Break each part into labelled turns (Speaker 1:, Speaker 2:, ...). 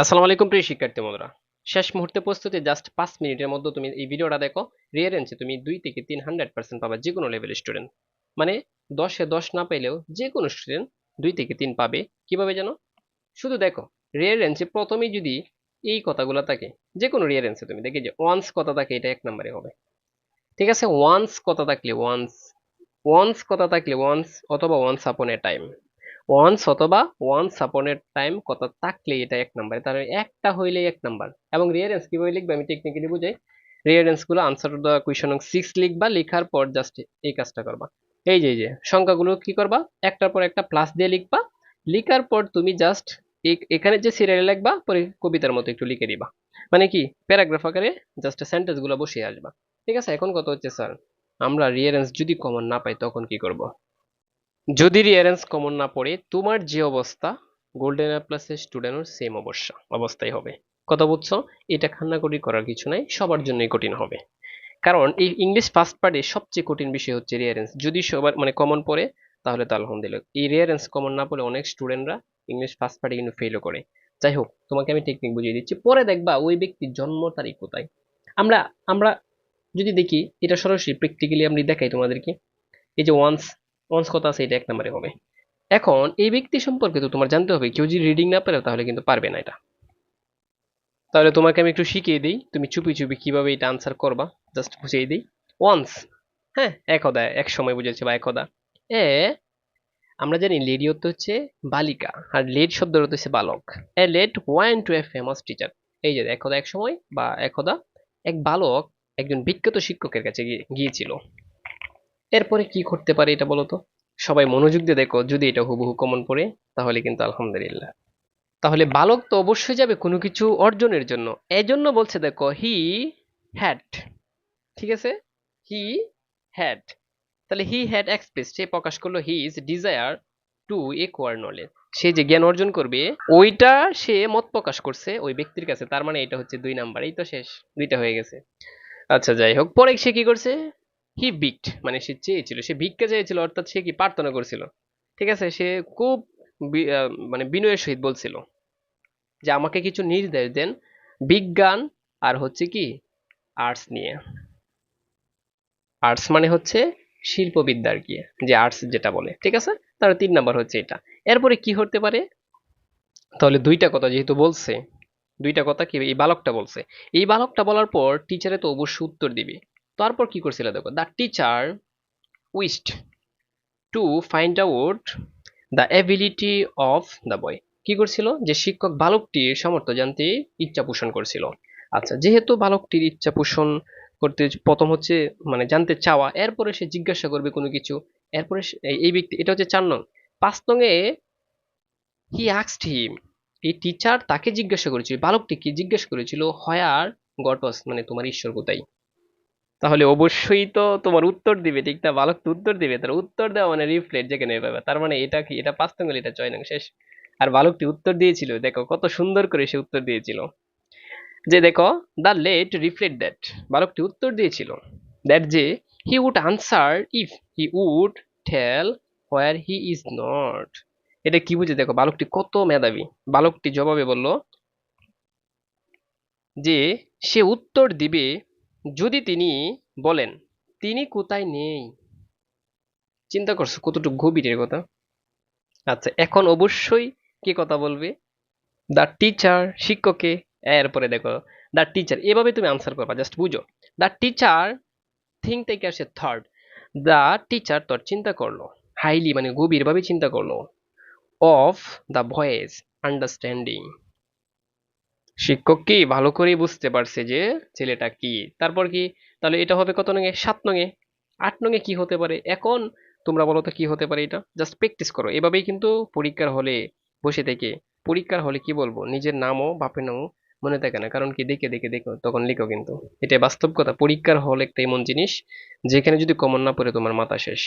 Speaker 1: আসসালামু আলাইকুম প্রিয় শিক্ষার্থী বন্ধুরা। শেষ মুহূর্তে প্রস্তুতি, জাস্ট পাঁচ মিনিটের মধ্যে তুমি এই ভিডিওটা দেখো। রিয়ারেন্সে তুমি দুই থেকে তিন হান্ড্রেড পার্সেন্ট পাবে যে কোনো লেভেলের স্টুডেন্ট মানে দশে দশ না পেলেও যে কোনো স্টুডেন্ট দুই থেকে তিন পাবে। কীভাবে জানো? শুধু দেখো রিয়ারেন্সে প্রথমেই যদি এই কথাগুলো থাকে যে কোনো রিয়ারেন্সে তুমি দেখি যে ওয়ান্স কথা থাকে, এটা এক নম্বরে হবে। ঠিক আছে? ওয়ান্স কথা থাকলে ওয়ান্স ওয়ান্স কথা থাকলে ওয়ান্স অথবা once upon a time once অথবা ওয়ান্স আপন এ টাইম কত থাকলে এটা এক নাম্বার তাহলে একটা হইলেই এক নাম্বার এবং রিয়ারেন্স কীভাবে লিখবে আমি টেকনিক্যালি বুঝাই। রিয়ারেন্সগুলো আনসার দ্য কোয়েশন সিক্স লিখবা, লেখার পর জাস্ট এই কাজটা করবা। এই যে যে, সংখ্যাগুলো কি করবা? একটার পর একটা প্লাস দিয়ে লিখবা। লিখার পর তুমি জাস্ট এখানে যে সিরিয়ালে লিখবা, পরে কবিতার মতো একটু লিখে দিবা মানে কি? প্যারাগ্রাফ আকারে জাস্ট সেন্টেন্সগুলো বসিয়ে আসবা। ঠিক আছে? এখন কত হচ্ছে স্যার আমরা রিয়ারেন্স যদি কমন না পাই, তখন কি করব? যদি রিয়ারেন্স কমন না পড়ে, তোমার যে অবস্থা গোল্ডেন এ প্লাসের স্টুডেন্টের সেম অবস্থা, অবস্থাই হবে। কথা বুঝছ? এটা খান্নাকড়ি করার কিছু নাই, সবার জন্যই কঠিন হবে। কারণ এই ইংলিশ ফার্স্ট পার্টে সবচেয়ে কঠিন বিষয় হচ্ছে রিয়ারেন্স যদি সবার মানে কমন পড়ে, তাহলে তো আলহামদুলিল্লাহ। এই রিয়ারেন্স কমন না পড়লে অনেক স্টুডেন্টরা ইংলিশ ফার্স্ট পার্টে কিন্তু ফেলও করে। যাই হোক, তোমাকে আমি টেকনিক বুঝিয়ে দিচ্ছি। পরে দেখবা ওই ব্যক্তির জন্ম তারিখ কোথায়। আমরা আমরা যদি দেখি, এটা সরাসরি প্র্যাকটিক্যালি আমি দেখাই তোমাদেরকে। এই যে ওয়ান্স ওয়ান্স কথা আছে, এটা এক নম্বরে হবে। এখন, এই ব্যক্তি সম্পর্কে তো তোমার জানতে হবে, কেউ যদি রিডিং না পারে তাহলে কিন্তু পারবে না এটা। তাহলে তোমাকে আমি একটু শিখিয়ে দিই, তুমি চুপি চুপি কীভাবে এটা আনসার করবা জাস্ট বুঝিয়ে দিই। ওয়ান্স হ্যাঁ একদা, এক সময় বুঝেছে বা একদা। এ, আমরা জানি লেডি অর্থ হচ্ছে বালিকা, আর লেড শব্দ অর্থ হচ্ছে বালক। A lad went to a famous teacher এই যে, একদা, এক সময় বা একদা, এক বালক একজন বিখ্যাত শিক্ষকের কাছে গিয়েছিল। এরপরে কি করতে পারে এটা বলো তো? সবাই মনোযোগ দিয়ে দেখো, যদি এটা হুবহু কমন পড়ে, তাহলে কিন্তু আলহামদুলিল্লাহ। তাহলে বালক তো অবশ্যই যাবে কোনো কিছু অর্জনের জন্য। এজন্য বলছে দেখো হি হ্যাড ঠিক আছে? হি হ্যাড তাহলে হি হ্যাড এক্সপ্রেস সে প্রকাশ করল he is desire to acquire knowledge সে যে জ্ঞান অর্জন করবে, ওইটা সে মত প্রকাশ করছে ওই ব্যক্তির কাছে। তার মানে এটা হচ্ছে দুই নাম্বার এই তো শেষ, দুইটা হয়ে গেছে। আচ্ছা যাই হোক, পরে সে কি করছে? হি বিকড মানে সে চেয়েছিল, সে ভিক্ষা চেয়েছিল, অর্থাৎ সে কি প্রার্থনা করছিল। ঠিক আছে? সে খুব মানে বিনয়ের সহিত বলছিল যে, আমাকে কিছু নির্দেশ দেন বিজ্ঞান আর হচ্ছে কি? আর্টস নিয়ে। আর্টস মানে হচ্ছে শিল্পবিদ্যা আর কি, যে আর্টস যেটা বলে। ঠিক আছে? তাহলে তিন নাম্বার হচ্ছে এটা। এরপরে কি হতে পারে? তাহলে দুইটা কথা যেহেতু বলছে, দুইটা কথা কি এই বালকটা বলছে। এই বালকটা বলার পর টিচারে তো অবশ্যই উত্তর দিবে। তারপর কি করছিল দেখো? The teacher wished to find out the ability of the boy কি করছিল? যে শিক্ষক বালকটির সামর্থ্য জানতে ইচ্ছা পোষণ করছিল। আচ্ছা যেহেতু বালকটির ইচ্ছা পোষণ করতে প্রথম হচ্ছে মানে জানতে চাওয়া, এরপরে সে জিজ্ঞাসা করবে কোনো কিছু, এরপরে এই ব্যক্তি এটা হচ্ছে চার নং। পাঁচ নংয়ে হি আক্সড হিম এই টিচার তাকে জিজ্ঞাসা করেছিল, বালকটিকে জিজ্ঞাসা করেছিল হয়ার গট ওয়াস মানে তোমার ঈশ্বর কোথায়? তাহলে অবশ্যই তো তোমার উত্তর দিবে, ঠিক না? বালক তো উত্তর দিবে তার উত্তর দেওয়া মানে রিফ্লেট যেখানে পাবে তার মানে এটা কি? এটা পাঁচ নঙ্গল এটা ছয় শেষ। আর বালকটি উত্তর দিয়েছিল, দেখো কত সুন্দর করে সে উত্তর দিয়েছিল। যে দেখো দ্য লেট রিফ্লেট দ্যাট বালকটি উত্তর দিয়েছিল। দ্যাট যে he would answer if he would tell where he is not এটা কি বুঝে? দেখো বালকটি কত মেধাবী। বালকটি জবাবে বলল যে, সে উত্তর দিবে যদি তিনি বলেন, তিনি কোথায় নেই? চিন্তা করছ, কতটুকু গভীরের কথা? আচ্ছা এখন অবশ্যই কে কথা বলবে? দ্য টিচার শিক্ষকে, এরপরে দেখো দ্য টিচার এভাবে তুমি আনসার করবা জাস্ট বুঝো। দ্য টিচার থিঙ্ক থেকে আসে থার্ড দ্য টিচার তোর চিন্তা করল হাইলি মানে গভীরভাবে চিন্তা করল অফ দ্য ভয়েস আন্ডারস্ট্যান্ডিং শিক্ষক কি ভালো করেই বুঝতে পারছে যে ছেলেটা কি? তারপর কি? তাহলে এটা হবে কত নঙে সাত নঙে আট নঙে কি হতে পারে? এখন তোমরা বলো তো কি হতে পারে এটা? জাস্ট প্র্যাকটিস করো। এভাবেই কিন্তু পরীক্ষার হলে বসে থেকে। পরীক্ষার হলে কি বলব? নিজের নামও বাপের নামও মনে থাকে না। কারণ কি? দেখে দেখে, দেখো। তখন লিখো কিন্তু। এটা বাস্তব কথা। পরীক্ষার হল একটা এমন জিনিস যেখানে যদি কমন না পড়ে তোমার মাথা শেষ।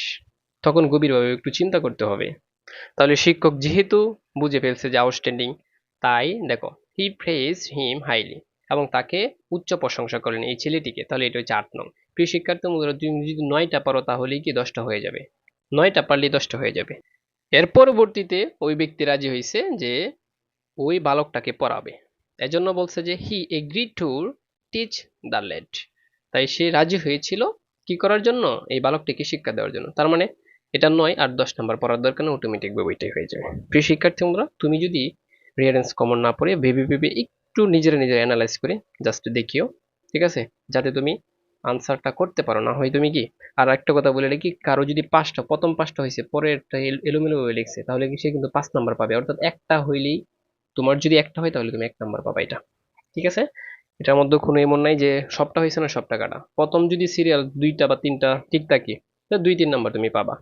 Speaker 1: তখন গভীরভাবে একটু চিন্তা করতে হবে। তাহলে শিক্ষক যেহেতু বুঝে ফেলছে যে আউটস্ট্যান্ডিং তাই দেখো হি প্রেজ হিম হাইলি এবং তাকে উচ্চ প্রশংসা করলেন এই ছেলেটিকে। তাহলে এটা হচ্ছে আট নং। প্রিয় শিক্ষার্থী, বন্ধুরা, তুমি যদি নয়টা পারো তাহলেই কি দশটা হয়ে যাবে? নয়টা পারলেই দশটা হয়ে যাবে। এর পরবর্তীতে ওই ব্যক্তি রাজি হয়েছে যে ওই বালকটাকে পড়াবে। এজন্য বলছে যে he agree to teach the lad তাই সে রাজি হয়েছিল কি করার জন্য? এই বালকটিকে শিক্ষা দেওয়ার জন্য। তার মানে এটা নয় আর দশ নাম্বার পড়ার দরকার নেই অটোমেটিক ভাবে ওইটাই হয়ে যাবে। প্রিয় শিক্ষার্থী তোমরা তুমি যদি রিয়ারেন্স কমন না পড়ে, ভেবে ভেবে একটু নিজেরা নিজের অ্যানালাইজ করে জাস্ট দেখিও, ঠিক আছে? যাতে তুমি আনসারটা করতে পারো, না হয় তুমি কি, আর একটা কথা বলে রাখি, কারও যদি পাঁচটা, প্রথম পাঁচটা হয়েছে পরেরটা এল- এলোমেলো হয়ে লিখছে, তাহলে কি সে কিন্তু পাঁচ নাম্বার পাবে? অর্থাৎ একটা হইলেই, তোমার যদি একটা হয়, তাহলে তুমি এক নাম্বার পাবা এটা, ঠিক আছে? এটার মধ্যে কোনো এমন নাই যে সবটা হয়েছে না সবটা কাটা। প্রথম যদি সিরিয়াল দুইটা বা তিনটা ঠিক থাকে দুই, তিন নাম্বার তুমি পাবা।